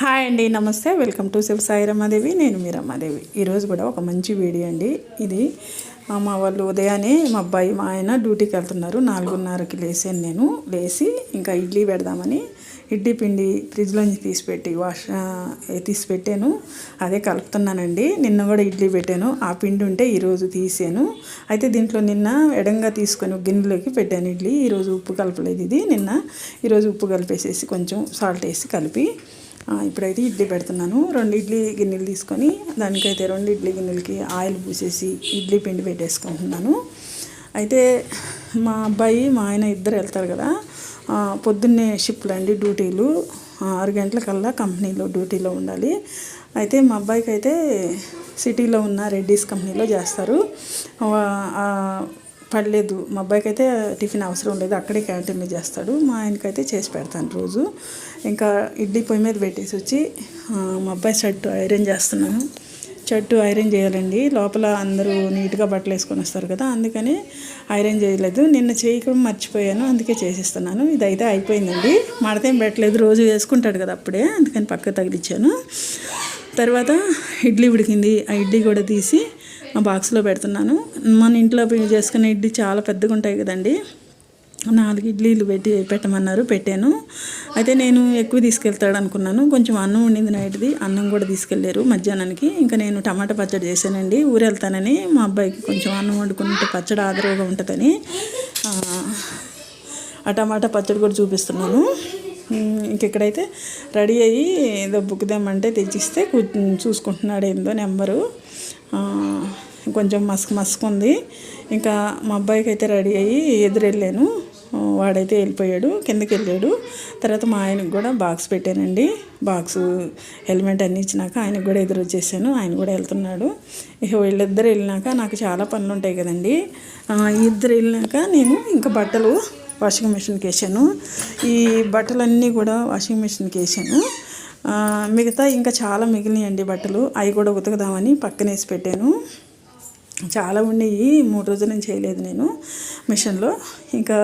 Hi అండి నమస్తే. Welcome to Shiva Sai Ramadevi. నేను మీ రమాదేవి. ఈరోజు కూడా ఒక మంచి వీడియో అండి. ఇది మా వాళ్ళు ఉదయాన్నే మా అబ్బాయి మా ఆయన డ్యూటీకి వెళ్తున్నారు. నాలుగున్నరకి లేసాను నేను. లేచి ఇంకా ఇడ్లీ పెడదామని ఇడ్లీ పిండి ఫ్రిడ్జ్లోంచి తీసిపెట్టి వాష్ తీసి పెట్టాను అదే కలుపుతున్నానండి. నిన్న కూడా ఇడ్లీ పెట్టాను. ఆ పిండి ఉంటే ఈరోజు తీసాను. అయితే దీంట్లో నిన్న ఎడంగా తీసుకొని గిన్నెలోకి పెట్టాను ఇడ్లీ. ఈరోజు ఉప్పు కలపలేదు ఇది. నిన్న ఈరోజు ఉప్పు కలిపేసేసి కొంచెం సాల్ట్ వేసి కలిపి ఇప్పుడైతే ఇడ్లీ పెడుతున్నాను. రెండు ఇడ్లీ గిన్నెలు తీసుకొని దానికైతే రెండు ఇడ్లీ గిన్నెలకి ఆయిల్ పూసేసి ఇడ్లీ పిండి పెట్టేసుకుంటున్నాను. అయితే మా అబ్బాయి మా ఆయన ఇద్దరు వెళ్తారు కదా. పొద్దున్నే షిఫ్ట్లు అండి డ్యూటీలు. ఆరు గంటలకల్లా కంపెనీలో డ్యూటీలో ఉండాలి. అయితే మా అబ్బాయికి అయితే సిటీలో ఉన్న రెడ్డీస్ కంపెనీలో చేస్తారు. పడలేదు మా అబ్బాయికి అయితే టిఫిన్ అవసరం లేదు. అక్కడే క్యాంటీన్లో చేస్తాడు. మా ఆయనకైతే చేసి పెడతాను రోజు. ఇంకా ఇడ్లీ పొయ్యి మీద పెట్టేసి వచ్చి మా అబ్బాయి షర్ట్ ఐరన్ చేస్తున్నాను షర్టు ఐరన్ చేయాలండి. లోపల అందరూ నీట్గా బట్టలు వేసుకొని వస్తారు కదా అందుకని ఐరన్ చేయలేదు. నిన్న చేయకుండా మర్చిపోయాను. అందుకే చేసిస్తున్నాను. ఇదైతే అయిపోయిందండి. మడతేం పెట్టలేదు. రోజు వేసుకుంటాడు కదా అప్పుడే అందుకని పక్క తగిలిచ్చాను. తర్వాత ఇడ్లీ ఉడికింది. ఆ ఇడ్లీ కూడా తీసి ఆ బాక్స్లో పెడుతున్నాను. మన ఇంట్లో చేసుకునే ఇడ్లీ చాలా పెద్దగా ఉంటాయి కదండి. నాలుగు ఇడ్లీలు పెట్టి పెట్టమన్నారు పెట్టాను. అయితే నేను ఎక్కువ తీసుకెళ్తాడు అనుకున్నాను. కొంచెం అన్నం ఉండింది నైట్ది అన్నం కూడా తీసుకెళ్ళారు మధ్యాహ్నానికి. ఇంకా నేను టమాటా పచ్చడి చేశానండి. ఊరు వెళ్తానని మా అబ్బాయికి కొంచెం అన్నం వండుకుంటే పచ్చడి ఆదరవుగా ఉంటుందని ఆ, టమాటా పచ్చడి కూడా చూపిస్తున్నాను. ఇంకెక్కడైతే రెడీ అయ్యి ఏదో బుక్ తెమ్మంటే తెచ్చిస్తే కూ చూసుకుంటున్నాడు ఏందో నెంబరు. కొంచెం మస్క్ మస్క్ ఉంది. ఇంకా మా అబ్బాయికి అయితే రెడీ అయ్యి ఎదురెళ్ళాను. వాడైతే వెళ్ళిపోయాడు కిందకి వెళ్ళాడు. తర్వాత మా ఆయనకు కూడా బాక్స్ పెట్టానండి. బాక్స్ హెల్మెట్ అన్ని ఇచ్చినాక ఆయనకు కూడా ఎదురు వచ్చేసాను. ఆయన కూడా వెళ్తున్నాడు. ఇక వీళ్ళిద్దరు వెళ్ళినాక నాకు చాలా పనులు ఉంటాయి కదండి. ఇద్దరు వెళ్ళినాక నేను ఇంకా బట్టలు వాషింగ్ మిషన్కి వేసాను. ఈ బట్టలన్నీ కూడా వాషింగ్ మిషన్కి వేసాను. మిగతా ఇంకా చాలా మిగిలినాయండి బట్టలు. అవి కూడా ఉతకదామని పక్కనేసి పెట్టాను. చాలా ఉన్నాయి. మూడు రోజుల నుంచి చేయలేదు నేను మిషన్లో. ఇంకా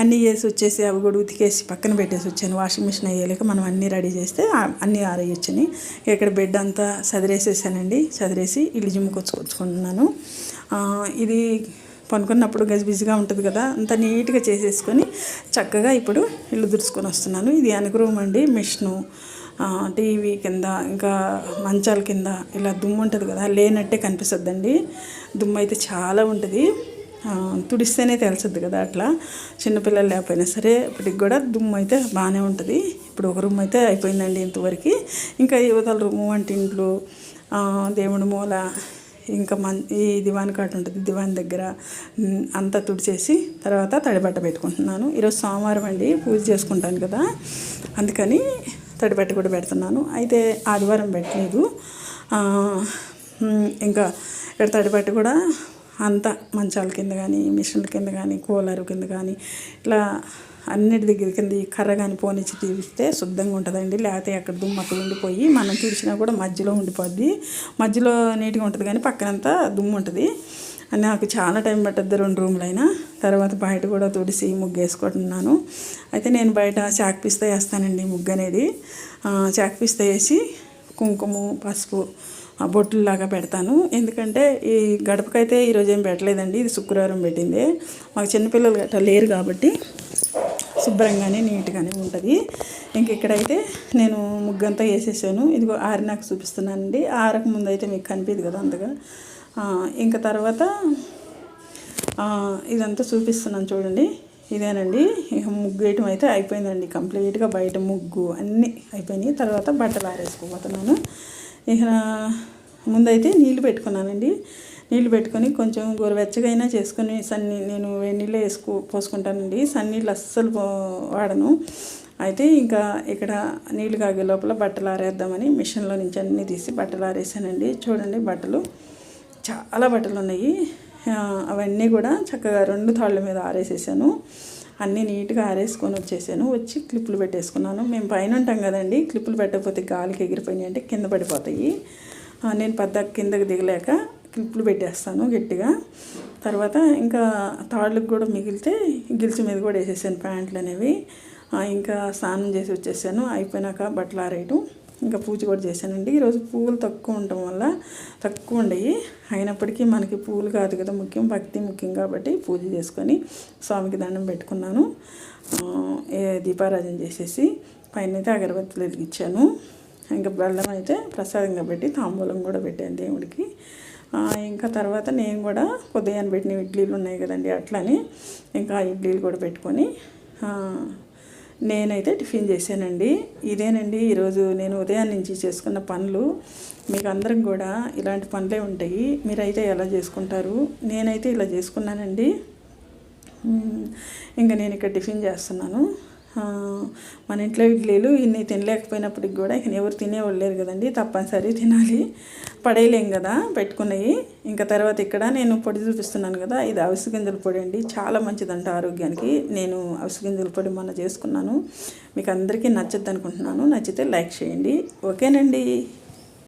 అన్నీ వేసి వచ్చేసి అవి కూడా ఉతికేసి పక్కన పెట్టేసి వచ్చాను. వాషింగ్ మిషన్ అయ్యేలాక మనం అన్నీ రెడీ చేస్తే అన్నీ ఆరేయొచ్చని. ఇక్కడ బెడ్ అంతా చదిరేసేసానండి చదిరేసి ఇల్లు జిమ్ముకొచ్చుకొచ్చుకుంటున్నాను ఇది పనుకున్నప్పుడు గజిబిజిగా ఉంటుంది కదా అంత నీట్గా చేసేసుకొని చక్కగా ఇప్పుడు ఇల్లు దుడుచుకొని వస్తున్నాను. ఇది అనుగ్రహం అండి. మిషను టీవీ కింద ఇంకా మంచాల కింద ఇలా దుమ్ము ఉంటుంది కదా లేనట్టే కనిపిస్తుందండి. దుమ్ము అయితే చాలా ఉంటుంది. తుడిస్తేనే తెలుస్తుంది కదా అట్లా. చిన్నపిల్లలు లేకపోయినా సరే ఇప్పటికి కూడా దుమ్ము అయితే బాగానే ఉంటుంది. ఇప్పుడు ఒక రూమ్ అయితే అయిపోయిందండి ఇంతవరకు. ఇంకా యువతల రూము వంటింట్లు దేవుడి మూల ఇంకా మన్ ఈ దివాన్ కాటు ఉంటుంది దివాన్ దగ్గర అంతా తుడిచేసి తర్వాత తడిబట్ట పెట్టుకుంటున్నాను. ఈరోజు సోమవారం అండి పూజ చేసుకుంటాను కదా. అందుకని తడిపెట్ట కూడా పెడుతున్నాను. అయితే ఆదివారం పెట్టలేదు. ఇంకా ఇక్కడ తడిబట్ట కూడా అంతా మంచాల కింద కానీ మిషన్ల కింద కానీ కూలర్ కింద కానీ ఇట్లా అన్నిటి దగ్గర కింద ఈ కర్ర కానీ పోనిచ్చి తీస్తే శుద్ధంగా ఉంటుందండి. లేకపోతే అక్కడ దుమ్ము అక్కడ ఉండిపోయి మనం తీర్చినా కూడా మధ్యలో ఉండిపోద్ది. మధ్యలో నీట్గా ఉంటుంది కానీ పక్కనంతా దుమ్ము ఉంటుంది. అని నాకు చాలా టైం పట్టద్ది రెండు రూములైనా. తర్వాత బయట కూడా తుడిసి ముగ్గు వేసుకుంటున్నాను అయితే నేను బయట చాక్ పిస్తా వేస్తానండి ముగ్గు అనేది. ఆ, చాక్ పిస్తా వేసి కుంకుమ పసుపు బొట్టులాగా పెడతాను. ఎందుకంటే ఈ గడపకైతే ఈరోజు ఏం పెట్టలేదండి ఇది శుక్రవారం పెట్టింది. మాకు చిన్నపిల్లలు గట్రా లేరు కాబట్టి శుభ్రంగానే నీట్గానే ఉంటుంది. ఇంక ఇక్కడైతే నేను ముగ్గంతా వేసేసాను. ఇదిగో ఆరినాకు చూపిస్తున్నానండి. ఆరకు ముందు అయితే మీకు కనిపించదు కదా అంతగా. ఇంకా తర్వాత ఇదంతా చూపిస్తున్నాను చూడండి. ఇదేనండి. ఇక ముగ్గు వేయటం అయితే అయిపోయిందండి. కంప్లీట్గా బయట ముగ్గు అన్నీ అయిపోయినాయి. తర్వాత బట్టలు ఆరేసుకోబోతున్నాను. ఇక ముందైతే నీళ్ళు పెట్టుకున్నానండి. నీళ్ళు పెట్టుకొని కొంచెం గోరువెచ్చగా అయినా చేసుకొని సన్ని నేను వేడి నీళ్ళు వేసుకో పోసుకుంటానండి. సన్నీళ్ళు అస్సలు పో- వాడను. అయితే ఇంకా ఇక్కడ నీళ్ళు కాగే లోపల బట్టలు ఆరేద్దామని మిషన్లో నుంచి అన్నీ తీసి బట్టలు ఆరేసానండి. చూడండి బట్టలు. చాలా బట్టలు ఉన్నాయి అవన్నీ కూడా చక్కగా రెండు తాళ్ళ మీద ఆరేసేసాను. అన్నీ నీట్గా ఆరేసుకొని వచ్చేసాను. వచ్చి క్లిప్పులు పెట్టేసుకున్నాను. మేము పైన ఉంటాం కదండి క్లిప్పులు పెట్టకపోతే గాలికి ఎగిరిపోయినాయి అంటే కింద పడిపోతాయి. నేను పెద్ద కిందకి దిగలేక క్లిప్పులు పెట్టేస్తాను గట్టిగా. తర్వాత ఇంకా తాళ్ళకు కూడా మిగిలితే గిల్చి మీద కూడా వేసేసాను ప్యాంట్లు అనేవి ఇంకా స్నానం చేసి వచ్చేసాను. అయిపోయినాక బట్టలు ఆరేయటం. ఇంకా పూజ కూడా చేశానండి. ఈరోజు పువ్వులు తక్కువ ఉండటం వల్ల తక్కువ ఉండయి అయినప్పటికీ మనకి పువ్వులు కాదు కదా ముఖ్యం భక్తి ముఖ్యం కాబట్టి పూజ చేసుకొని స్వామికి దండం పెట్టుకున్నాను. దీపారాజన ఏ చేసేసి పైన అయితే అగరబత్తులు వెలిగించాను. ఇంకా బెల్లం అయితే ప్రసాదంగా పెట్టి తాంబూలం కూడా పెట్టాను దేవుడికి. ఇంకా తర్వాత నేను కూడా ఉదయాన్ని పెట్టిన ఇడ్లీలు ఉన్నాయి కదండి అట్లానే ఇంకా ఆ ఇడ్లీలు కూడా పెట్టుకొని నేనైతే టిఫిన్ చేశానండి. ఇదేనండి ఈరోజు నేను ఉదయం నుంచి చేసుకున్న పనులు. మీకు అందరం కూడా ఇలాంటి పనులే ఉంటాయి. మీరైతే ఎలా చేసుకుంటారు? నేనైతే ఇలా చేసుకున్నానండి. ఇంకా నేను ఇక్కడ టిఫిన్ చేస్తున్నాను. మన ఇంట్లో ఇడ్లీలు ఇన్ని తినలేకపోయినప్పటికి కూడా ఇక ఎవరు తినేవాళ్ళు లేరు కదండి తప్పనిసరి తినాలి. పడేయలేం కదా పెట్టుకున్నవి ఇంకా తర్వాత ఇక్కడ నేను పొడి చూపిస్తున్నాను కదా ఇది అవిసె గింజల పొడి అండి. చాలా మంచిదంట ఆరోగ్యానికి. నేను అవిసె గింజల పొడి మొన్న చేసుకున్నాను. మీకు అందరికీ నచ్చద్దు అనుకుంటున్నాను నచ్చితే లైక్ చేయండి. ఓకేనండి.